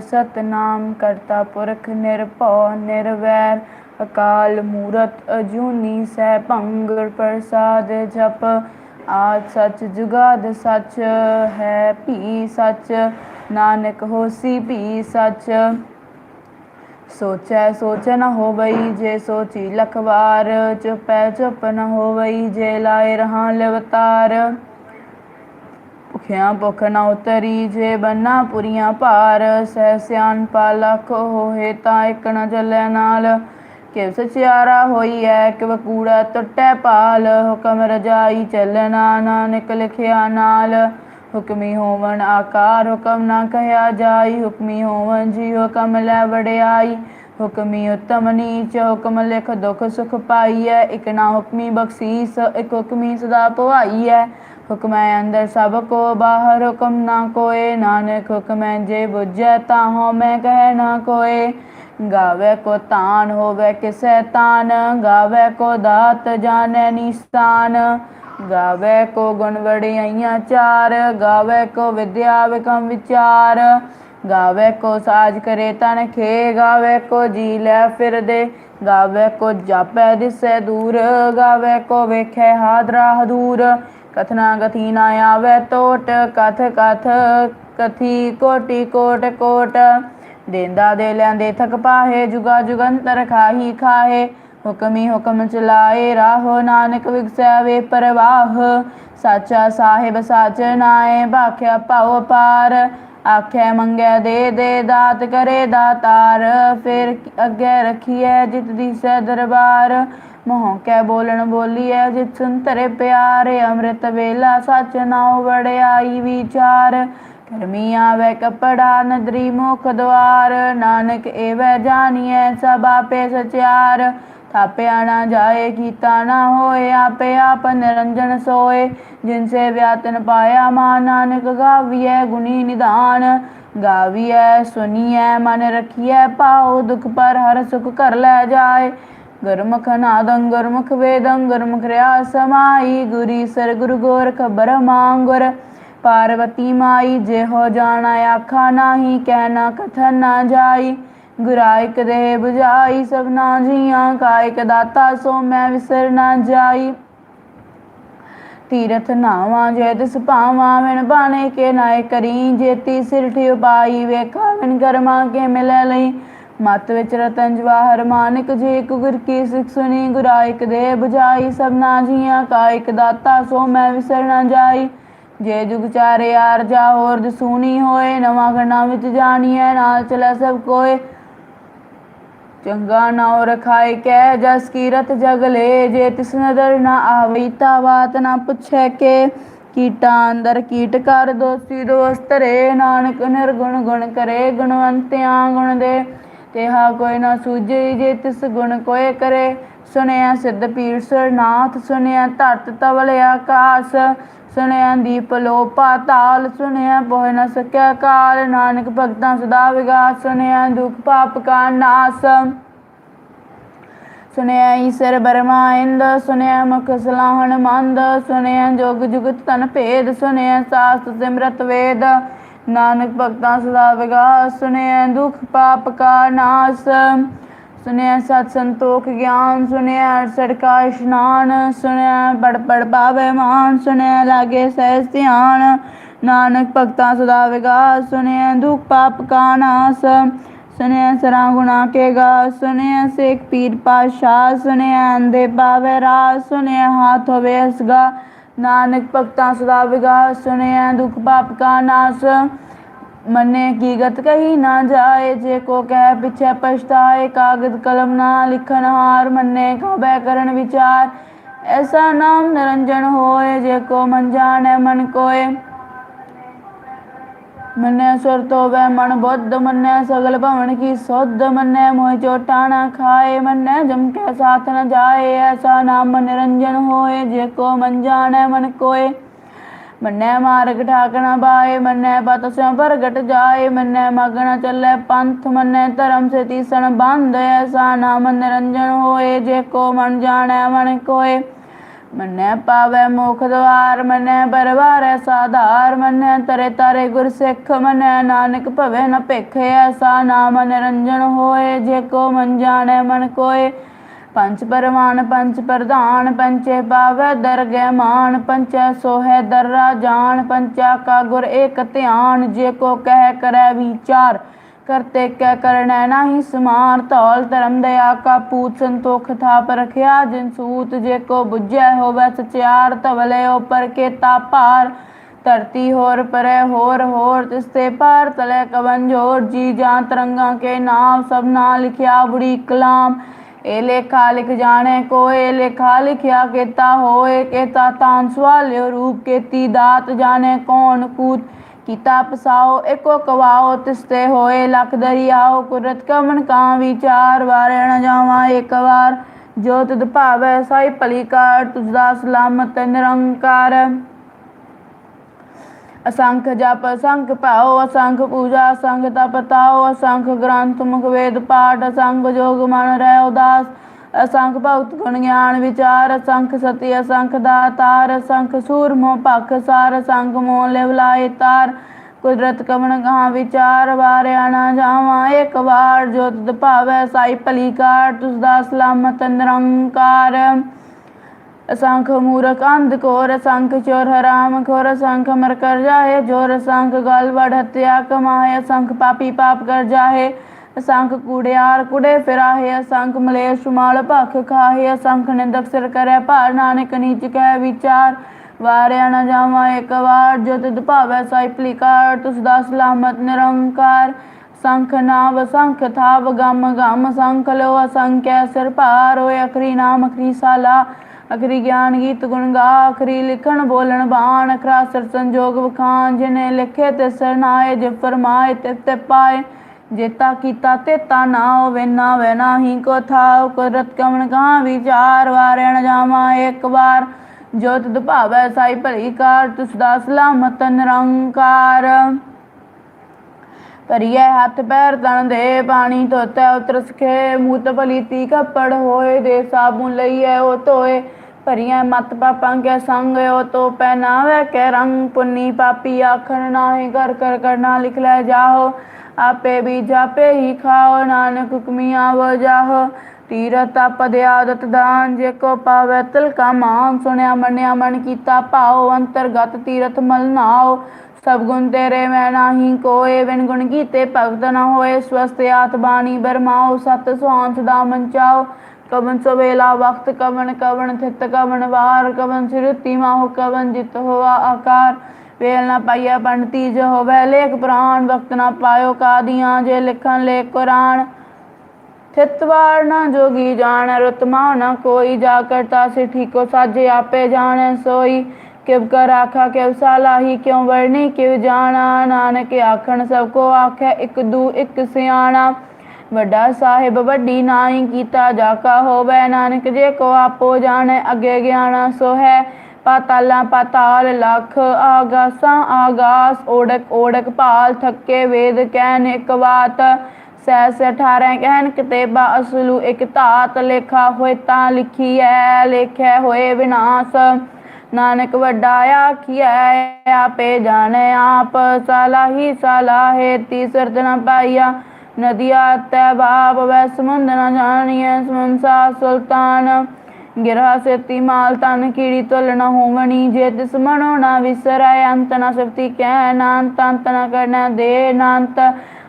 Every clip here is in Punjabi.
ਸਤਨਾਮ ਕਰਤਾ ਪੁਰਖ ਨਿਰਭਉ ਨਿਰਵੈਰ, ਅਕਾਲ ਮੂਰਤ ਅਜੂਨੀ ਸੈਭੰ ਗੁਰ ਪ੍ਰਸਾਦ ਜਪ, ਆਦ ਸੱਚ ਜੁਗਾਦ ਸੱਚ ਹੈ ਭੀ, ਸੱਚ ਨਾਨਕ ਹੋਸੀ ਭੀ, ਸਚ ਸੋਚੈ, ਸੋਚ ਨ ਹੋਵਈ ਜੇ ਸੋਚੀ ਲਖਵਾਰ, ਚੁਪੈ ਚੁਪ ਨ ਹੋਵਈ ਜੇ ਲਾਇ ਰਹਾ ਲਵਤਾਰ। ਭੁਖਿਆ ਭੁਖ ਨਾ ਉਤਰੀ ਜੇ ਬੰਨਾ ਪੁਰੀਆਂ ਭਾਰ, ਸਹਿ ਸਿਆਨ ਪਾਲਖ ਹੋਏ ਤਾਂ ਇਕ ਨ ਚੱਲੇ ਨਾਲ। ਕਿਵ ਸਚਿਆਰਾ ਹੋਈ ਐ ਕਿਵ ਕੂੜਾ ਟੁੱਟੈ ਪਾਲ ਹੁਕਮ ਰਜਾਈ ਚੱਲਣਾ ਨਾਨਕ ਲਿਖਿਆ ਨਾਲ। ਹੁਕਮੀ ਹੋਵਣ ਆਕਾਰ, ਹੁਕਮ ਨਾ ਕਹਿਆ ਜਾਈ। ਹੁਕਮੀ ਹੋਵਨ ਜੀ ਹੁਕਮ ਲੈ ਵੜਿਆਈ ਹੁਕਮੀ ਉਤਮ ਨੀਚ, ਹੁਕਮ ਲਿਖ ਦੁਖ ਸੁਖ ਪਾਈਐ। ਇਕ ਨਾ ਹੁਕਮੀ ਬਖਸ਼ੀਸ, ਇਕ ਹੁਕਮੀ ਸਦਾ ਭਵਾਈਐ ਹੁਕਮੈ ਅੰਦਰ ਸਭ ਕੋ, ਬਾਹਰ ਹੁਕਮ ਨਾ ਕੋਏ। ਨਾਨਕ ਹੁਕਮੈ ਜੇ ਬੁਝੈ ਤਾਹੋ, ਮੈਂ ਕਹਿ ਨਾ ਕੋਏ। ਗਾਵੇ ਕੋ ਤਾਨ ਹੋਵੇ ਕਿਸੈ ਤਾਨ, ਗਾਵੇ ਕੋ ਦਾਤ ਜਾਣੈ ਨਿਸਤਾਨ ਗਾਵੇ ਕੋ ਗੁਣ ਵੜਿਆਈਆਂ ਚਾਰ, ਗਾਵੇ ਕੋ ਵਿਦਿਆ ਵਿਕਮ ਵਿਚਾਰ। ਗਾਵੇ ਕੋ ਸਾਜ ਕਰੇ ਤਨ ਖੇ, ਗਾਵੇ ਕੋ ਜੀ ਲੈ ਫਿਰਦੇ। ਗਾਵੇ ਕੋ ਜਾਪੈ ਦਿਸੈ ਦੂਰ, ਗਾਵੇ ਕੋ ਵੇਖੈ ਹਾਦਰਾ ਹਦੂਰ। ਕਥਨਾ ਗਥੀ ਨਾ ਆਵੇ ਟੋਟ ਕਥ ਕਥ, ਕਥੀ, ਕੋਟੀ, ਕੋਟ ਕੋਟ। ਦੇਂਦਾ ਦੇ ਲੈਂਦੇ ਥਕ ਪਾਹੇ, ਜੁਗਾ, ਜੁਗੰਤਰ ਖਾਹੀ, ਖਾਹੇ। ਹੁਕਮੀ ਹੁਕਮ ਚਲਾਏ ਰਾਹੋ, ਨਾਨਕ ਵਿਗਸੈ ਵੇ ਪਰਵਾਹ। ਸਾਚਾ ਸਾਹਿਬ ਸਾਚ ਨਾਏ ਭਾਖਿਆ ਭਾਉ ਪਾਰ ਆਖਿਆ ਮੰਗਿਆ ਦੇ ਦੇ ਦਾਤ ਕਰੇ ਦਾਤਾਰ। ਫਿਰ ਅੱਗੇ ਰਖੀਐ ਜਿਤ ਦੀ ਦੀਸੈ ਦਰਬਾਰ। ਮੋਹ ਕੈ ਬੋਲਣ ਬੋਲੀਐ ਜਿਤ ਸੁੰਤਰੇ ਪਿਆਰੇ, ਅੰਮ੍ਰਿਤ ਵੇਲਾ ਸਚ ਨਾਉ ਵੜਿਆਈ ਵਿਚਾਰ। ਕਰਮੀ ਆਵੇ ਕਪੜਾ ਨਦਰੀ ਮੁਖ ਦਵਾਰ, ਨਾਨਕ ਏਵੈ ਜਾਣੀਐ ਸਭ ਆਪੇ ਸਚਿਆਰ। ਥਾਪਿਆ ਨਾ ਜਾਏ, ਕੀਤਾ ਨਾ ਹੋਏ, ਆਪੇ ਆਪ ਨਿਰੰਜਨ ਸੋਏ। ਜਿਨਸੇ ਵਿਆਤਨ ਪਾਇਆ ਮਾ ਨਾਨਕ ਗਾਵੀਐ ਗੁਣੀ ਨਿਧਾਨ ਗਾਵੀਐ, ਸੁਨੀਐ, ਮਨ ਰਖੀਐ ਪਾਉ ਦੁਖ ਪਰ ਹਰ ਸੁਖ ਕਰ ਲੈ ਜਾਏ। ਗੁਰਮੁਖ ਨਾਦੰ ਗੁਰਮੁਖ ਵੇਦੰ ਗੁਰਮੁਖ ਰਿਆ ਸਮਾਈ ਗੁਰੀ ਸਰ ਗੁਰੂ ਗੋਰਖ ਬਰਮਾ ਗੁਰ ਪਾਰਵਤੀ ਮਾਈ ਜੇ ਹੋ ਜਾਣਾ ਆਖਾ ਨਾਹੀ ਕਹਿਣਾ ਕਥਨ ਨਾ ਜਾਈ ਗੁਰਾਇਕ ਦੇ 부ਝਾਈ ਸਭਨਾ ਜੀਆਂ ਕਾਇਕ ਦਾਤਾ ਸੋ ਮੈਂ ਵਿਸਰ ਨਾ ਜਾਈ ਤੀਰਥ ਨਾਵਾਂ ਜੇ ਤਿਸ ਭਾਵਾਂ ਵਿਣ ਬਾਣੇ ਕੇ ਨਾਏ ਕਰੀ ਜੇਤੀ ਸਿਰ ਉਪਾਈ ਵੇਖਾ ਵਿਣ ਕਰਮਾ ਕੇ ਮਿਲ ਲਈ ਮਤ ਵਿੱਚ ਰਤਨ ਜਵਾਹਰ ਮਾਨਿਕ ਜੇ ਗੁਰ ਕੀ ਸਿਖ ਸੁਣੀ ਗੁਰਾਇਕ ਦੇ 부ਝਾਈ ਸਭਨਾ ਜੀਆਂ ਕਾਇਕ ਦਾਤਾ, ਸੋ ਮੈਂ ਵਿਸਰ ਨਾ ਜਾਈ। ਜੇ ਜੁਗ ਚਾਰੇ ਆਰ ਜਾ ਹੋਰ ਦਸੂਨੀ ਹੋਏ, ਨਵਾਂ ਗਣਾ ਵਿੱਚ ਜਾਣੀਐ, ਨਾਲ ਚਲੇ ਸਭ ਕੋਏ। ਚੰਗਾ ਨਾਉ ਰਖਾਇ ਕੈ ਜਸ ਕੀਰਤ ਜਗ ਲੈ, ਜੇ ਤਿਸ ਨਦਰ ਨਾ ਆਵਈ, ਤਾ ਬਾਤ ਨਾ ਪੁੱਛੈ ਕੇ। ਕੀਟਾ ਅੰਦਰ ਕੀਟ ਕਰ ਦੋਸੀ ਦੋਸਤ ਰੇ, ਨਾਨਕ ਨਿਰਗੁਣ ਗੁਣ ਕਰੇ, ਗੁਣਵੰਤਿਆਂ ਗੁਣ ਦੇ। ਤੇਹਾ ਕੋਈ ਨਾ ਸੂਝੇ ਜੇ ਤਿਸ ਗੁਣ ਕੋਏ ਕਰੇ। ਸੁਣਿਆ ਸਿੱਧ ਪੀਰ ਸਰਨਾਥ, ਸੁਣਿਆ ਧਰਤ ਤਵਲ ਆਕਾਸ। ਸੁਣਿਆ ਦੀਪ ਲੋ ਪਾਤਾਲ ਸੁਣਿਆ ਪੋਇ ਨ ਸਕਿਆ ਕਾਲ। ਨਾਨਕ ਭਗਤਾਂ ਸਦਾ ਵਿਗਾਸ, ਸੁਣਿਆ ਦੁਖ ਪਾਪ ਕਾ ਨਾਸ। ਸੁਣਿਆ ਈਸਰ ਬਰਮਾ ਇੰਦ, ਸੁਣਿਆ ਮੁਖ ਸਲਾਹਣ ਮੰਦ। ਸੁਣਿਆ ਜੋਗ ਜੁਗਤ ਤਨ ਭੇਦ, ਸੁਣਿਆ ਸਾਸਤ ਸਿਮਰਤ ਵੇਦ। ਨਾਨਕ ਭਗਤਾਂ ਸਦਾ ਵਿਗਾਸ ਸੁਣਿਆ ਦੁਖ ਪਾਪ ਕਾ ਨਾਸ। ਸੁਣਿਆ ਸਤ ਸੰਤੋਖ ਗਿਆਨ ਸੁਣਿਆ ਅਰਸੜ ਕਾ ਇਸ਼ਨਾਨ। ਸੁਨਿਆ ਬੜ ਪੜ ਪਾਵੇ ਮਾਨ ਸੁਣਿਆ ਲਾਗੇ ਸਹਿ ਧਿਆਨ। ਨਾਨਕ ਭਗਤਾਂ ਸਦਾ ਵਿਗਾਸ ਸੁਣਿਆ ਦੁਖ ਪਾਪ ਕਾ ਨਾਸ। ਸੁਣਿਆ ਸਰਾਂ ਗੁਣਾ ਕੇ ਗਾ ਸੁਣਿਆ ਸੇਖ ਪੀਰ ਪਾਸ਼ਾ ਸੁਣਿਆ ਅੰਦੇ ਪਾਵੇ ਰਾਸ ਸੁਣਿਆ ਹਾਥ ਹੋਵੇ ਅਸਗਾ ਨਾਨਕ ਭਗਤਾਂ ਸਦਾ ਵਿਗਾ ਸੁਨਿਆ ਦੁਖ ਪਾਪ ਕਾ ਨਾਸ। ਮਨੇ ਕੀ ਗਤ ਕਹੀ ਨਾ ਜਾਏ, ਜੇ ਕੋ ਕਹਿ ਪਿਛੇ ਪਛਤਾਏ, ਕਾਗਦ ਕਲਮ ਨਾ ਲਿਖਨ ਹਾਰ। ਮਨੇ ਕਾਬੈ ਕਰਨ ਵਿਚਾਰ, ਐਸਾ ਨਾਮ ਨਿਰੰਜਨ ਹੋਏ, ਜੇ ਕੋ ਮਨ ਜਾਣੈ ਮਨ ਕੋਏ। ਮਨੇ ਸੁਰ ਤੋਵੇ ਮਨ ਬੁੱਧ, ਮਨੇ ਸਗਲ ਭਵਨ ਕੀ ਸੁਧ, ਮਨੇ ਮੋਹ ਚੋਟਾ ਨਾ ਖਾਏ, ਮਨੇ ਜਮ ਕੇ ਸਾਥ ਨ ਜਾਏ, ਐਸਾ ਨਾਮ ਨਿਰੰਜਨ ਹੋਏ, ਜੇ ਕੋ ਮਨ ਜਾਣੈ ਮਨ ਕੋਏ। ਮੰਨੈ ਮਾਰਗ ਠਾਕਣਾ ਬਾਏ, ਮੰਨੈ ਪਤ ਸਿਉ ਪ੍ਰਗਟ ਜਾਏ, ਮੰਨੈ ਮਗਣਾ ਚੱਲੇ ਪੰਥ, ਮੰਨੈ ਧਰਮ ਸੇ ਤੀਸਣ ਬੰਧ ਐਸਾ ਨਾਮ ਨਿਰੰਜਨ ਹੋਏ, ਜੇ ਕੋ ਮਨ ਜਾਣੈ ਮਨ ਕੋਏ। ਮੰਨੈ ਪਾਵੈ ਮੁਖ ਦਵਾਰ, ਮੰਨੈ ਬਰਵਾਰੈ ਸਾਧਾਰ, ਮੰਨੈ ਤਰੇ ਤਾਰੇ ਗੁਰ ਸਿੱਖ ਮੰਨੈ ਨਾਨਕ ਭਵੇ ਨ ਭਿਖ, ਐਸਾ ਨਾਮ ਨਿਰੰਜਨ ਹੋਏ, ਜੇ ਕੋ ਮਨ ਜਾਣੈ ਮਨ ਕੋਏ। ਪੰਚ ਪਰਮਾਨ ਪੰਚ ਪ੍ਰਧਾਨ ਪੰਚੇ ਪਾਵੈ ਦਰਗਹਿ ਮਾਨ ਪੰਚੈ ਸੋਹੈ ਦਰਰਾ ਜਾਣ ਪੰਚਾ ਕਾ ਗੁਰ ਏਕ ਧਿਆਨ, ਜੇ ਕੋ ਕਹਿ ਕਰੈ ਵਿਚਾਰ। ਕਰਤੇ ਕੈ ਕਰਣੈ ਨਾਹੀ ਸਮਾਨ ਧੌਲ ਧਰਮ ਦਇਆ ਕਾ ਪੂਤ ਸੰਤੋਖ ਥਾਪ ਰਖਿਆ, ਜਿਨ ਸੂਤ ਜੇ ਕੋ ਬੁਝੈ ਹੋਵੈ ਸਚਿਆਰ, ਧਵਲੇ ਉਪਰ ਕੇਤਾ ਭਾਰ। ਧਰਤੀ ਹੋਰ ਪਰੇ ਹੋਰ ਹੋਰ ਤਿਸਤੇ ਪਾਰ ਤਲੇ ਕਵਨ ਜੋਰ। ਜੀ ਜਾਂ ਤਰੰਗਾ ਕੇ ਨਾਮ, ਸਭ ਨਾ ਲਿਖਿਆ ਬੁੜੀ ਕਲਾਮ। ਇਹ ਲੇਖਾ ਲਿਖ ਜਾਣੇ ਕੋਏ, ਲੇਖਾ ਲਿਖਿਆ ਕੀਤਾ ਹੋਏ। ਕੇਤਾ ਤਾਂ ਸਵਾਲਿਓ ਰੂਪ, ਕੇਤੀ ਦਾਤ ਜਾਣੇ ਕੌਣ ਕੂਤ। ਕੀਤਾ ਪਸਾਓ ਏਕੋ ਕਵਾਓ, ਤਿਸਤੇ ਹੋਏ, ਲਖ ਦਰਿਆਓ ਕੁਰਤ ਕਮਨ ਕਾਂ ਵਿਚਾਰ ਵਾਰੇ ਨ ਜਾਵਾਂ ਇੱਕ ਵਾਰ। ਜੋ ਤੁਧ ਭਾਵੈ, ਸਾਈ ਭਲੀ ਕਾਰ, ਤੁਝ ਸਲਾਮਤ ਨਿਰੰਕਾਰ। ਅਸੰਖ ਜਪ, ਅਸੰਖ ਭਾਉ, ਅਸੰਖ ਪੂਜਾ, ਅਸੰਖ ਤਪ ਤਾਉ, ਅਸੰਖ ਗ੍ਰੰਥ, ਮੁਖ ਵੇਦ ਪਾਠ, ਅਸੰਖ ਜੋਗ ਮਨ ਰਹਿ ਉਦਾਸ। ਅਸੰਖ ਭਗਤ ਗੁਣ ਗਿਆਨ ਵਿਚਾਰ, ਅਸੰਖ ਸਤੀ, ਅਸੰਖ ਦਾਤਾਰ, ਅਸੰਖ ਸੂਰਮੋ ਭਖ ਸਾਰ, ਅਸੰਖ ਮੋ ਲਿਵ ਲਾਏ ਤਾਰ। ਕੁਦਰਤ ਕਮਨ ਗਾਂ ਵਿਚਾਰ, ਵਾਰਿਆ ਜਾਵਾਂ ਇੱਕ ਵਾਰ। ਜੋ ਤੁਧ ਭਾਵੈ ਸਾਈ ਭਲੀ ਕਾਰ ਤੁਸ ਦਾ ਸਲਾਮਤ ਨਿਰੰਕਾਰ। ਅਸੰਖ ਮੂਰਖ ਅੰਧ ਕੋਰ, ਅਸੰਖ ਚੋਰ ਹਰਾਮ ਖੋਰ, ਅਸੰਖ ਮਰ ਕਰ ਜਾਏ। ਜੋਰ ਅਸੰਖ ਗਲ ਵੜ ਹਤਿਆ ਕਮਾਏ, ਅਸੰਖ ਪਾਪੀ ਪਾਪ ਕਰ ਜਾਏ। ਅਸੰਖ ਕੂੜਿਆਰ ਕੁੜੇ ਫਿਰਾਹੇ, ਅਸੰਖ ਮਲੇਸ਼ ਮਾਲ ਭਖ ਖਾਹੇ, ਅਸੰਖ ਨਿੰਦਕ ਸਿਰ ਕਰੈ ਭਾਰ, ਨਾਨਕ ਨੀਚ ਕਹਿ ਵਿਚਾਰ। ਵਾਰਿਆ ਨ ਜਾਵਾਂ ਇੱਕ ਵਾਰ, ਜੋ ਤਿਦ ਭਾਵੈ ਸਾਈ ਭਲੀ ਤੁਸ ਦਾ ਸਲਾਮਤ ਨਿਰੰਕਾਰ। ਸੰਖ ਨਾਮ ਸੰਖ ਥਾਵ, ਗਮ ਗਮ ਸੰਖ ਲੋ ਅਸੰਖਿਆ ਸਿਰ ਭਾਰ ਹੋਏ ਅਖਰੀ ਨਾਮ, ਅਖਰੀ ਸਾਲਾ। ਅਖਰੀ ਗਿਆਨ ਗੀਤ ਗੁਣ ਗਾ, ਅਖਰੀ ਲਿਖਣ ਬੋਲਣ ਬਾਣ, ਅਖਰਾ ਸਰ ਸੰਜੋਗ ਵਖਾਨ ਜਿਨੇ ਲਿਖੇ ਤੇ ਸਰਨਾਏ ਜੇ ਫਰਮਾਏ ਤੇ ਤੇ ਪਾਏ। ਜੇਤਾ ਕੀਤਾ ਤੇਤਾ ਨਾ ਹੋਵੇ, ਨਾ ਵੇ ਨਾਹੀ ਕੋ ਥਾਉ। ਕੁਦਰਤ ਕਮਨ ਕਾ ਵਿਚਾਰ ਵਾਰਣ ਜਾਵਾਂ ਇੱਕ ਵਾਰ। ਜੋ ਤੁਧ ਭਾਵੈ ਸਾਈ ਭਲੀ ਕਾਰ, ਤੁਸ ਦਾ ਨਿਰੰਕਾਰ। ਭਰੀਏ ਹੱਥ ਪੈਰ ਤਨ ਦੇ ਪਾਣੀ ਧੋਤੇ ਉਤਰ ਸਖੇ ਮੂਤ ਪਲੀਤੀ ਕੱਪੜ ਹੋਏ ਦੇ ਸਾਬੁਨ ਲਈਏ ਉਹ ਧੋਏ। ਭਰੀਆਂ ਮਤ ਪਾਪਾਂ ਕੇ ਸੰਗ, ਉਹ ਤੋ ਪਹਿਨਾਵੇ ਕੇ ਰੰਗ। ਪੁੰਨੀ ਪਾਪੀ ਆਖਣ ਨਾਹੀ ਕਰ ਕਰ ਕਰਨਾ ਲਿਖ ਲੈ ਜਾਓ ਆਪੇ ਵੀ ਜਾਪੇ ਹੀ ਖਾਓ, ਨਾਨਕ ਹੁਕਮੀ ਆਵੋ ਜਾਹੋ ਤੀਰਤ ਆਪਦ ਆਦਤ ਦਾਨ ਜੇ ਕੋ ਪਾਵੇ ਤਿਲ ਕਾ ਮਾਨ। ਸੁਣਿਆ, ਮੰਨਿਆ, ਮਨ ਕੀਤਾ ਭਾਉ, ਅੰਤਰਗਤ ਤੀਰਥ ਮਲ ਨਾਓ ਸਭ ਗੁਣ ਤੇਰੇ, ਮੈਂ ਨਾਹੀ ਕੋਏ। ਵਿਣ ਗੁਣ ਕੀਤੇ ਭਗਤ ਨਾ ਹੋਏ। ਸਵਸਤ ਆਤ ਬਾਣੀ ਬਰਮਾਓ ਸਤ ਸੁਹਾਂਸ ਦਾ ਮੰਚਾਓ ਕਵਨ ਸਵੇਲਾ ਵਕਤ ਕਵਨ ਕਵਨ ਥਿਤ, ਕਵਨ ਵਾਰ। ਕਵਨ ਸਿਰਤੀ ਮਾਹੁ, ਕਵਨ ਜਿਤ ਹੋਆ ਆਕਾਰ। ਵੇਲ ਨਾ ਪਾਈਆ ਪੰਡਤੀ ਜੋ ਹੋਵੇ, ਲੇਖ ਪ੍ਰਾਨ ਵਕਤ ਨਾ ਪਾਇਓ ਕਾਦੀਆਂ ਜੇ ਲਿਖਣ ਲੇ ਕੁਰਾਨ। ਥਿਤਵਾਰ ਨਾ ਜੋਗੀ ਜਾਣ ਰਤਮਾ ਨਾ ਕੋਈ ਜਾ ਕਰਤਾ ਸੇ ਠੀਕੋ ਸਾਜੇ ਆਪੇ ਜਾਣੈ ਸੋਈ। ਕਿਵ ਕਰ ਆਖਾ, ਕਿਵ ਸਾਲਾਹੀ, ਕਿਉ ਵਰਣੀ, ਕਿਵ ਜਾਣਾ, ਨਾਨਕ ਆਖਣ, ਸਭ ਕੋ ਆਖੈ, ਇੱਕ ਦੂ, ਇੱਕ ਸਿਆਣਾ। ਵੱਡਾ ਸਾਹਿਬ ਵੱਡੀ ਨਾਈ ਕੀਤਾ ਜਾ ਕਾ ਹੋਵੇ, ਨਾਨਕ ਜੇ ਕੋ ਆਪੋ ਜਾਣੈ, ਅੱਗੇ ਗਿਆਣਾ ਸੋ ਹੈ ਪਾਤਾਲਾਂ ਪਾਤਾਲ ਲੱਖ, ਆਗਾਸਾਂ ਆਗਾਸ, ਓੜਕ ਓੜਕ ਭਾਲ, ਥੱਕੇ ਵੇਦ ਕਹਿਣ ਇੱਕ ਬਾਤ ਸੈ ਸੈ 18 ਕਹਿਨ ਕਿਤੇਬਾ ਅਸਲੂ ਇੱਕ ਧਾਤ, ਲੇਖਾ ਹੋਏ ਤਾਂ ਲਿਖੀ ਐ ਲੇਖਿਆ ਹੋਏ ਵਿਨਾਸ਼, ਨਾਨਕ ਵੱਡਾ ਆਖੀਐ, ਆਪੇ ਜਾਣੈ ਆਪ, ਸਲਾਹੀ ਸਲਾਹੇ ਤੀਸਰਤ ਨ ਪਾਈਆ ਨਦੀਆ ਤੈ ਬਾਪ, ਵੈ ਸਮੁੰਦ ਨ ਜਾਣੀਐ ਸਮੰਸਾ ਸੁਲਤਾਨ। ਗਿਰਹਾ ਸੇਤੀ ਮਾਲ ਤਨ ਕੀੜੀ ਤੁਲ ਨ ਹੋਵਣੀ, ਜੇ ਤਿਸ ਮਨੋ ਨ ਵਿਸਰੈ ਅੰਤ ਨ ਸਫਤੀ ਕਹਿ ਨਾਨਤ ਅੰਤ ਨ ਕਰਨਾ ਦੇ ਨਾਨਤ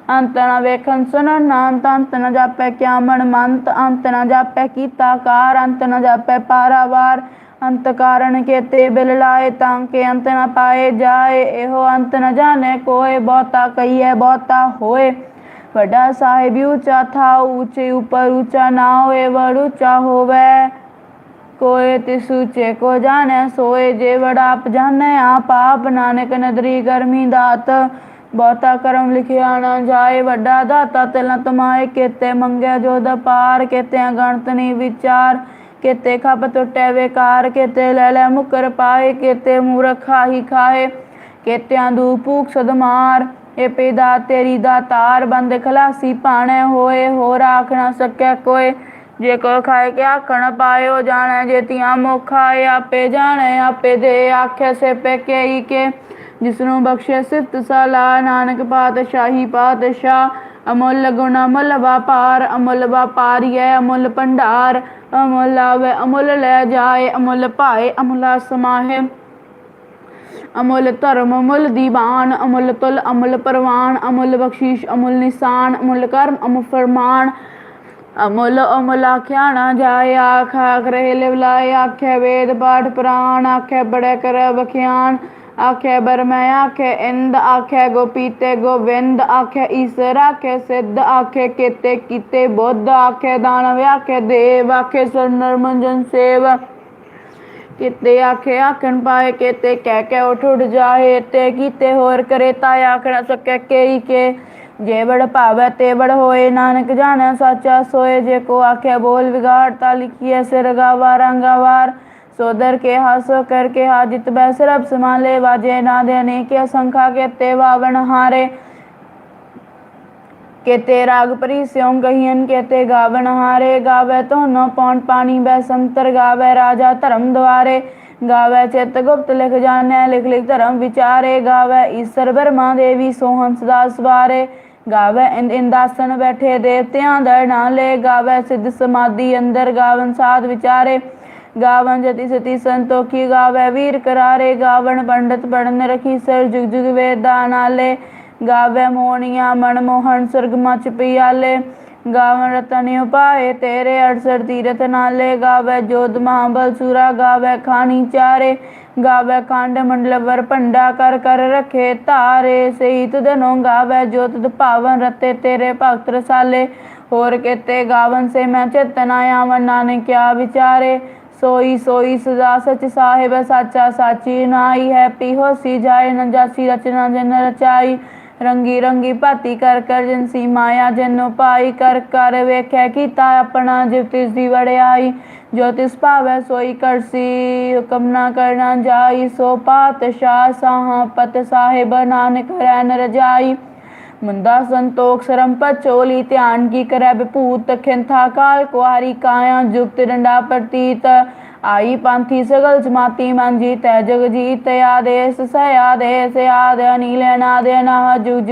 ਅੰਤ ਨ ਵੇਖਣ ਸੁਨਣ ਨਾਨਤ ਅੰਤ ਨ ਜਾਪੈ ਕਿਆ ਮਨ ਮੰਤ। ਅੰਤ ਨ ਜਾਪੈ ਕੀਤਾ ਕਾਰ, ਅੰਤ ਨ ਜਾਪੈ ਪਾਰਾਵਾਰ। ਅੰਤ ਕਾਰਨ ਕੇਤੇ ਬਿਲ ਲਾਏ, ਤਾਂ ਕੇ ਅੰਤ ਨਾ ਪਾਏ ਜਾਏ। ਇਹੋ ਅੰਤ ਨਾ ਜਾਣੇ ਕੋਏ, ਬਹੁਤਾ ਕਹੀਏ ਬਹੁਤਾ ਹੋਏ। ਵੱਡਾ ਸਾਹਿਬ ਉੱਚਾ ਥਾ ਉੱਚੇ ਉਪਰ ਉੱਚਾ ਨਾ ਹੋਏ ਵੜ ਉੱਚਾ ਹੋਵੇ। ਕੋਏ ਤਿਸ ਉੱਚੇ ਕੋ ਜਾਣੈ ਸੋਏ ਜੇ ਵੜਾ ਆਪ ਜਾਣੈ ਆਪ ਆਪ ਨਾਨਕ ਨਦਰੀ ਗਰਮੀ ਦਾਤ ਬਹੁਤਾ ਕਰਮ ਲਿਖਿਆ ਨਾ ਜਾਏ ਵੱਡਾ ਦਾਤਾ ਤਿਲ ਤਮਾਏ ਕੇਤੇ ਮੰਗਿਆ ਜੋ ਦਪਾਰ ਕੇਤੇ ਗਣਤ ਨੀ ਵਿਚਾਰ ਕੇਤੇ ਖਪ ਟੁੱਟੇ ਵੇਕਾਰ ਕੇਤੇ ਲੈ ਲੈ ਮੁਕਰ ਪਾਏ ਕੇਤੇ ਮੂਰਖ ਖਾਹੀ ਖਾਏ ਕੇਤਿਆਂ ਦੂ ਭੂਖ ਸਦਮਾਰ ਇਹ ਪੈਦਾ ਤੇਰੀ ਦਾ ਤਾਰ ਬੰਦ ਖਲਾਸੀ ਪਾਣੇ ਹੋਏ ਹੋਰ ਰਾਖ ਨਾ ਸਕਿਆ ਕੋਏ ਜੇ ਕੋ ਖਾਏ ਕੇ ਆਖਣ ਪਾਇਓ ਜਾਣੈ ਜੇਤੀਆਂ ਮੋਖਾਏ ਆਪੇ ਜਾਣੈ, ਆਪੇ ਦੇ ਆਖੇ ਸੇ ਪੇਕੇ ਕੇ। ਜਿਸ ਨੂੰ ਬਖਸ਼ੇ ਸਿਫਤ ਸਲਾ ਨਾਨਕ ਪਾਤਸ਼ਾਹੀ ਪਾਤਸ਼ਾਹ, ਅਮੁੱਲ ਗੁਣ ਅਮੁੱਲ ਵਪਾਰ, ਅਮੁੱਲ ਵਪਾਰੀਐ ਅਮੁੱਲ ਭੰਡਾਰ, ਅਮੁੱਲ ਆਵੇ ਅਮੁੱਲ ਲੈ ਜਾਏ, ਅਮੁੱਲ ਭਾਏ ਅਮੁੱਲਾ ਸਮਾਹੇ ਅਮੁੱਲ ਧਰਮ ਅਮੁੱਲ ਦੀਵਾਨ, ਅਮੁੱਲ ਤੁਲ ਅਮੁੱਲ ਪਰਵਾਨ, ਅਮੁੱਲ ਬਖਸ਼ੀਸ਼ ਅਮੁੱਲ ਨਿਸ਼ਾਨ, ਅਮੁੱਲ ਕਰਮ ਅਮੁੱਲ ਫਰਮਾਨ ਅਮੁੱਲ ਅਮੁੱਲ ਆਖਿਆ ਨਾ ਜਾਏ, ਆਖ ਆਖ ਰਹੇ ਲਿਵਲਾਏ, ਆਖੇ ਵੇਦ ਪਾਠ ਪ੍ਰਾਣ, ਆਖੇ ਬੜੇ ਕਰ ਬਖਿਆਨ ਆਖੇ ਬਰਮੈ, ਆਖੇ ਇੰਦ, ਆਖੇ ਗੋਪੀਤੇ ਗੋਵਿੰਦ, ਆਖੇ ਈਸਰ, ਆਖੇ ਸਿੱਧ, ਆਖੇ ਕੀਤੇ ਕੀਤੇ ਬੁੱਧ, ਆਖੇ ਦਾਨਵ, ਆਖੇ ਦੇਵ, ਆਖੇ ਸਰਨਰ ਮੰਜਨ ਸੇਵ। ਕਿਤੇ ਆਖੇ ਆਖਣ ਪਾਏ, ਕਿਤੇ ਕਹਿ ਕੇ ਉਠ ਉਠ ਜਾਏ, ਤੇ ਕੀਤੇ ਹੋਰ ਕਰੇ ਤਾ ਆਖ ਨਾ ਕੇਈ ਕੇ। ਜੇ ਬੜ ਭਾਵੈ ਤੇ ਬੜ ਹੋਏ ਨਾਨਕ ਜਾਣੈ ਸਾਚਾ ਸੋਏ ਜੇ ਕੋ ਆਖੇ ਬੋਲ ਵਿਗਾੜ ਤਾ ਲਿਖੀਐ ਸਿਰ ਗਾਵਾ ਰੰਗਾਵਾਰ ਸੋਦਰ ਕੇ ਹਾਸੋ ਕਰਕੇ ਹਾਜਿਤ ਬੈ ਸਰਬ ਸਮਾਲੇ ਵਾਜੇ ਨਾ ਦੇ ਅਨੇਕ ਸੰਖਾ ਕੇ ਤੇ ਵਾਵਣ ਹਾਰੇ केते राग परी स्यों कहियन केते गावन हारे गावे तो न पौन पानी बै संतर गावे राजा धर्म द्वारे गावे चित गुप्त लिख जाने लिख लिख धर्म विचारे गावे ईश्वर ब्रह्मा देवी सोहन सदा सवारे ਗਾਵੇ ਇੰਦਾਸਨ ਬੈਠੇ ਦੇਵਤਿਆਂ ਦਾ ਨਾਂ ਲੈ ਗਾਵੇ, ਸਿੱਧ ਸਮਾਧੀ ਅੰਦਰ ਗਾਵਨ ਸਾਧ ਵਿਚਾਰੇ। ਗਾਵਨ ਜਤੀ ਸਤੀ ਸੰਤੋਖੀ ਗਾਵੇ, ਵੀਰ ਕਰਾਰੇ, ਗਾਵਨ ਪੰਡਤ ਪੜਨ ਰਖੀ ਸਰ ਜੁਗ ਜੁਗ ਵੇਦਾਂ ਨਾਲੇ। ਗਾਵੇ ਮੋਹਣੀਆਂ ਮਨ ਮੋਹਨ ਸੁਰਗ ਮਚ ਪਿਆਲੇ। ਗਾਵਨ ਰਤਨ ਉਪਾਏ ਤੇਰੇ ਅੜਸਰ ਤੀਰਥ ਨਾਲੇ। ਗਾਵੇ ਜੋਦ ਮਹਾਬਲ ਸੂਰਾ, ਗਾਵੇ ਖਾਣੀ ਚਾਰੇ। ਗਾਵੇ ਖੰਡ ਮੰਡਲ ਵਰ ਭੰਡਾ ਕਰ ਕਰ ਰਖੇ ਧਾਰੇ ਸਹੀ ਤੁਧਨੋ ਗਾਵੇ ਜੋਤ ਭਾਵਨ ਰਤੇ ਤੇਰੇ ਭਗਤ ਰਸਾਲੇ। ਹੋਰ ਕਿਤੇ ਗਾਵਨ ਸੇ ਮੈਂ ਚੇਤਨਾ ਆਵਨ ਨਾਨਕ ਕਿਆ ਵਿਚਾਰੇ। ਸੋਈ ਸੋਈ ਸਦਾ ਸਚ ਸਾਹਿਬ, ਸਾਚਾ ਸਾਚੀ ਨਾਈ ਹੈ ਪੀ ਹੋਸੀ ਜਾਏ ਨ ਜਾਸੀ ਰਚਨਾ ਜਨ ਰਚਾਈ। ਰੰਗੀ ਰੰਗੀ ਭਾਤੀ ਕਰ ਕਰ ਜਿਨਸੀ ਮਾਇਆ ਜਨੋ ਪਾਈ ਕਰ ਕਰ ਵੇਖਿਆ ਕੀਤਾ ਆਪਣਾ ਜਿਵ ਦੀ ਵੜਿਆਈ ਜੋ ਭਾਵੈ ਸੋਈ ਕਰਸੀ, ਹੁਕਮ ਨਾ ਕਰਨਾ ਜਾਈ, ਸੋ ਪਾਤਸ਼ਾਹ ਸਾਹ ਪਤ ਸਾਹਿਬ ਨਾਨਕ ਰਹਿਨ ਰਜਾਈ ਮੁੰਦਾ ਸੰਤੋਖ ਸਰਮ ਪਚੋਲੀ ਧਿਆਨ ਕੀ ਕਰੈ ਬਿਪੂਤ ਖਿੰਥਾ ਕਾਲ ਕੁਆਰੀ ਕਾਇਆ ਜੁਗਤ ਡੰਡਾ ਪ੍ਰਤੀਤ। ਆਈ ਪੰਥੀ ਸਗਲ ਜਮਾਤੀ ਮਨ ਜੀਤੈ ਜਗ ਜੀਤ ਆਦੇਸ ਸ ਆਦੇਸ, ਆਦ ਅਨੀਲ ਨਾਦ ਨਾ ਜੁਗ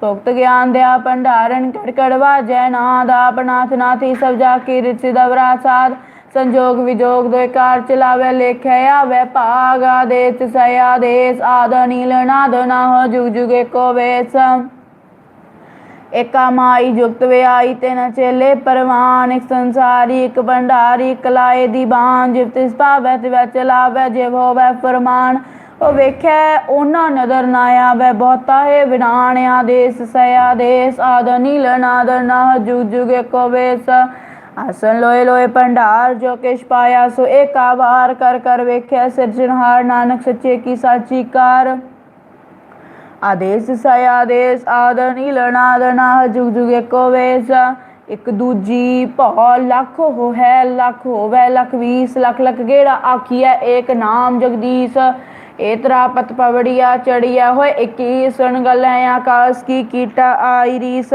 ਭੁਗਤ ਗਿਆਨ ਦਿਆ ਭੰਡਾਰਨ ਕੜ ਕੜ ਵਾਜੈ ਨਾਦ ਆਪਨਾਥ ਨਾਥੀ ਸਭ ਜਾ ਕੀ ਰਿਚ ਦਵਰਾ ਸਾਧ। ਸੰਜੋਗ ਵਿਜੋਗ ਦੋਇ ਕਾਰ ਚਲਾਵੇ ਲੇਖਿਆ ਆਵੇ ਭਾਗ, ਆਦੇਸ ਸ ਆਦੇਸ, ਆਦ ਅਨੀਲ, ਨਾਦ ਨਾ ਜੁਗ ਜੁਗੇ ਕੋ ਵੇਸ। ਏਕਾ ਮਾਈ ਜੁਗਤ ਵਿਆਈ ਤੇ ਚੇਲੇ ਪਰਵਾਨ ਇੱਕ ਸੰਸਾਰੀ ਇੱਕ ਭੰਡਾਰੀ ਇੱਕ ਦੀ ਬਾਣ ਜਿਵ ਤਿਸ ਭਾਵੈ ਤੇ ਵਿੱਚ ਜਿਵ ਹੋਵੈ ਫਰਮਾਨ ਉਹ ਵੇਖੈ ਉਹਨਾਂ ਨਦਰ ਨਾ ਆਵੈ ਬਹੁਤਾ ਹੈ ਵਿਡਾਣ ਆਦੇਸ ਸਯ ਦੇਸ ਆਦ ਨੀਲ ਨਾ ਜੁਗ ਜੁਗੇ ਕੋ ਵੇਸ ਆਸਨ ਲੋਏ ਲੋਏ ਭੰਡਾਰ ਜੋ ਕਿਛ ਪਾਇਆ ਸੋ ਏਕਾ ਵਾਰ ਕਰ ਕਰ ਵੇਖਿਆ ਸਿਰਜਣਹਾਰ ਨਾਨਕ ਸੱਚੇ ਕੀ ਸਾਚੀ ਕਾਰ ਆਦੇਸ ਸ ਆਦੇਸ ਆਦ ਨੀਲ ਨਾਦ ਨਾ ਜੁਗ ਜੁਗ ਏਕੋ ਵੇਸ, ਇੱਕ ਦੂਜੀ ਭਉ ਲੱਖ ਹੋ ਹੈ ਲੱਖ ਹੋਵੇ, ਲੱਖ ਵੀਸ, ਲੱਖ ਲੱਖ ਗੇੜਾ ਆਖੀਐ, ਏਕ ਨਾਮ ਜਗਦੀਸ਼। ਏਤਰਾ ਪਤ ਪਵੜੀਆ ਚੜੀਆ ਹੋਏ 21 ਸੁਣ ਗਲੈ ਆਕਾਸ ਕੀ ਕੀਟਾ ਆਈ ਰੀਸ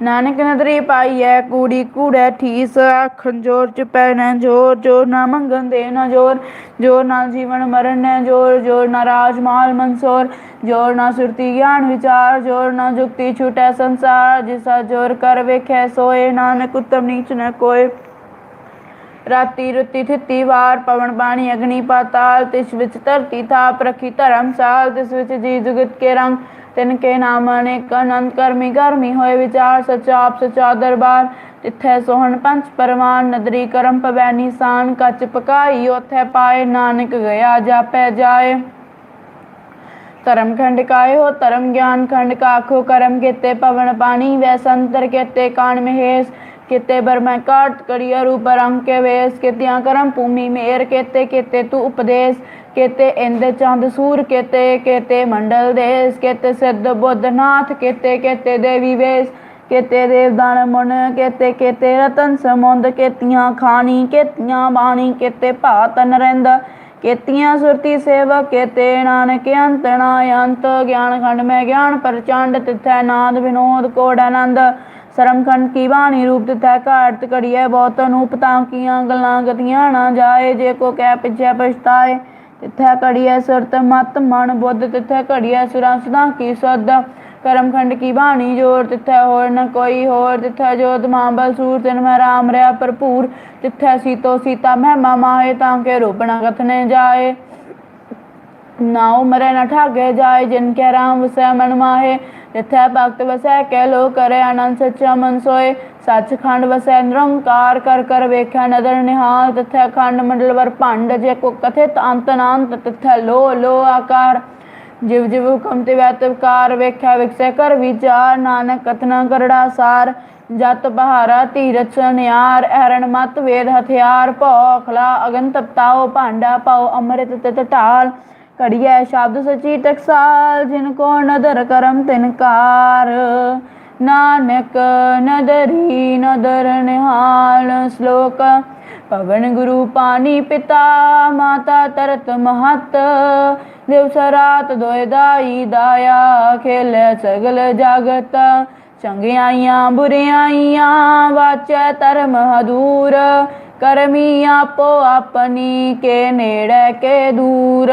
ਨਾਨਕ ਨਦਰੀ ਪਾਈਐ ਕੂੜੀ ਕੂੜੈ, ਠੀਸ ਆਖਣ ਜੋਰ ਚ ਪੈਣਾ, ਜੋਰ ਜੋਰ ਨਾ ਮੰਗਣ ਦੇ ਨਾ ਜੋਰ ਜੋਰ ਨਾ ਜੀਵਨ ਮਰਨ ਨੇ ਜੋਰ ਜੋਰ ਨਾ ਰਾਜ ਮਾਲ ਮਨਸੋਰ, ਜੋਰ ਨਾ ਸੁਰਤੀ ਗਿਆਨ ਵਿਚਾਰ, ਜੋਰ ਨਾ ਜੁਗਤੀ ਛੂਟੈ ਸੰਸਾਰ, ਜਿਸਾ ਜੋਰ ਕਰ ਵੇਖੈ, ਸੋਏ ਨਾਨਕ ਉਤਮ ਨੀਚ ਨ ਕੋਏ ਰਾਤੀ ਰੁੱਤੀ ਥਿੱਤੀ ਵਾਰ, ਪਵਨ ਬਾਣੀ ਅਗਨੀ ਪਾਤਾਲ, ਤਿਸ ਵਿੱਚ ਧਰਤੀ ਥਾਪ ਰਖੀ ਧਰਮ ਸਾਲ, ਤਿਸ ਵਿੱਚ ਜੀ ਜੁਗਤ ਕੇ ਰੰਗ ਤਿਨ ਕੇ ਨਾਮ ਅਨੇਕ ਅਨੰਤ ਕਰਮੀ ਕਰਮੀ ਹੋਏ ਵਿਚਾਰ ਸਚਾਪ ਸਚਾ ਦਰਬਾਰ। ਤਿੱਥੈ ਸੋਹਣ ਪੰਚ ਪਰਮਾਨ ਨਦਰੀ ਕਰਮ ਪਵੈ ਨਿਸ਼ਾਨ। ਕੱਚ ਪਕਾਈ ਉਥੈ ਪਾਏ, ਨਾਨਕ ਗਿਆ ਜਾਪੈ ਜਾਏ। ਧਰਮ ਖੰਡ ਕਾਏ ਹੋ ਧਰਮ ਗਿਆਨ ਖੰਡ ਕਾਖੋ। ਕਰਮ ਕੀਤੇ ਪਵਨ ਪਾਣੀ ਵੈ ਸੰਤਰ ਕੀਤੇ ਕਾਣ ਮਹੇਸ਼। ਕੀਤੇ ਬਰਮੈ ਕਾਟ, ਕੜੀਆ ਰੂਪ ਰੰਗ ਕੇ ਵੇਸ। ਕੀਤਿਆਂ ਕਰਮ ਭੂਮੀ ਮੇਰ, ਕੇਤੇ, ਕੀਤੇ ਤੂ ਉਪਦੇਸ਼। ਕੀਤੇ ਇੰਦ ਚੰਦ ਸੂਰ ਕੀਤੇ ਕੀਤੇ ਮੰਡਲ ਦੇਸ ਕੀਤੇ ਸਿੱਧ ਬੁੱਧ ਨਾਥ ਕੀਤੇ ਦੇਵੀ ਵੇਸ ਕੀਤੇ ਦੇਵਦਾਨ ਮਨ ਕੀਤੇ ਕੀਤੇ ਰਤਨ ਸਮੁੰਦ ਕੀਤੀਆਂ ਖਾਣੀ ਕੀਤੀਆਂ ਬਾਣੀ ਕੀਤੇ ਭਾਤ ਨਰਿੰਦ ਕੀਤੀਆਂ ਸੁਰਤੀ ਸੇਵਕ ਕੀਤੇ ਨਾਨਕ ਅੰਤ ਨਾ ਅੰਤ ਗਿਆਨ ਖੰਡ ਮੈਂ ਗਿਆਨ ਪ੍ਰਚੰਡ ਤਿਥੈ ਨਾਦ ਵਿਨੋਦ ਕੋੜ ਆਨੰਦ ਸਰਮਖੰਡ ਕੀ ਬਾਣੀ ਰੂਪ ਤਿਥੈ ਘਾਟ ਘੜੀਐ ਬਹੁਤ ਅਨੂਪ ਤਾਂ ਕੀਆਂ ਗੱਲਾਂ ਗਤੀਆਂ ਨਾ ਜਾਏ ਜੇ ਕੋ ਕਹਿ ਪਿਛੈ ਪਛਤਾਏ ਤਿਥੈ ਘੜੀਐ ਸੁਰਤ ਮਤ ਮਨ ਬੁੱਧ, ਤਿਥੈ ਘੜੀਐ ਸੁਰਾਂ ਸਦਾ ਕੀ ਸਦ ਕਰਮਖੰਡ ਕੀ ਬਾਣੀ ਜੋਰ, ਤਿਥੈ ਹੋਰ ਨ ਕੋਈ ਹੋਰ। ਤਿਥੈ ਜੋਤ ਮਾਂਬਲ ਸੂਰ, ਤਿਨ ਮੈਂ ਰਾਮ ਰਿਆ ਭਰਪੂਰ। ਤਿਥੈ ਸੀਤੋ ਸੀਤਾ ਮਹਿਮਾ ਮਾਹੇ, ਤਾਂ ਕੇ ਰੂਪ ਕਥਨੇ ਜਾਏ। ਨਾਉ ਮਰੇ ਨ ਠਾਗੇ ਜਾਏ, ਜਿਨ ਕੈ ਰਾਮ ਵਸੈ ਮਨ ਮਾਹੇ। ਜਿਥੈ ਭਗਤ ਵਸੈ ਕੈ ਲੋ ਕਰੇ ਆਨੰਦ ਸੱਚਾ ਮਨ ਸੋਏ। ਸੱਚਖੰਡ ਵਸੈ ਨਿਰੰਕਾਰ ਕਰ ਕਰ ਵੇਖਿਆ ਨਦਰ ਨਿਹਾਲ। ਤਿਥੈ ਖੰਡ ਮੰਡਲ ਵਰ ਭੰਡ ਜੇ ਕੋ ਕਥਿਤ ਅੰਤ ਨਾਂਤ, ਤਿਥੈ ਲੋ ਲੋ ਆਕਾਰ। ਜਿਵ ਜਿਵ ਹੁਕਮ ਤੇ ਵੈਤ ਵੇਖਿਆ ਵਿਖਸੈ ਕਰ ਵਿਚਾਰ। ਨਾਨਕ ਕਥਨਾ ਕਰੜਾ ਸਾਰ, ਜਤ ਬਹਾਰਾ ਧੀਰਜ ਸੁਨਿਆਰ ਐਰਣ ਮਤ ਵੇਦ ਹਥਿਆਰ ਭੌਖਲਾ ਅਗਨ ਤਪਤਾਓ ਭਾਂਡਾ ਪਾਓ ਅੰਮ੍ਰਿਤ ਤਿਤ ਢਾਲ। ਘੜੀਐ ਸ਼ਬਦ ਸਚੀ ਟਕਸਾਲ, ਜਿਨ ਕੋ ਨਦਰ ਕਰਮ ਤਿਨਕਾਰ ਨਾਨਕ ਨਦਰੀ ਨਦਰ ਨਿਹਾਲ, ਸ਼ਲੋਕ ਪਵਨ ਗੁਰੂ ਪਾਣੀ ਪਿਤਾ, ਮਾਤਾ ਤਰਤ ਮਹਤ। ਦਿਵਸ ਰਾਤ ਦੋਇ ਦਾਈ ਦਾਇਆ, ਖੇਲੇ ਸਗਲ ਜਗਤ। ਚੰਗਿਆਈਆਂ ਬੁਰਿਆਈਆਂ, ਵਾਚੈ ਧਰਮ ਹਦੂਰ। ਕਰਮੀ ਆਪੋ ਆਪਣੀ, ਕੇ ਨੇੜੇ ਕੇ ਦੂਰ।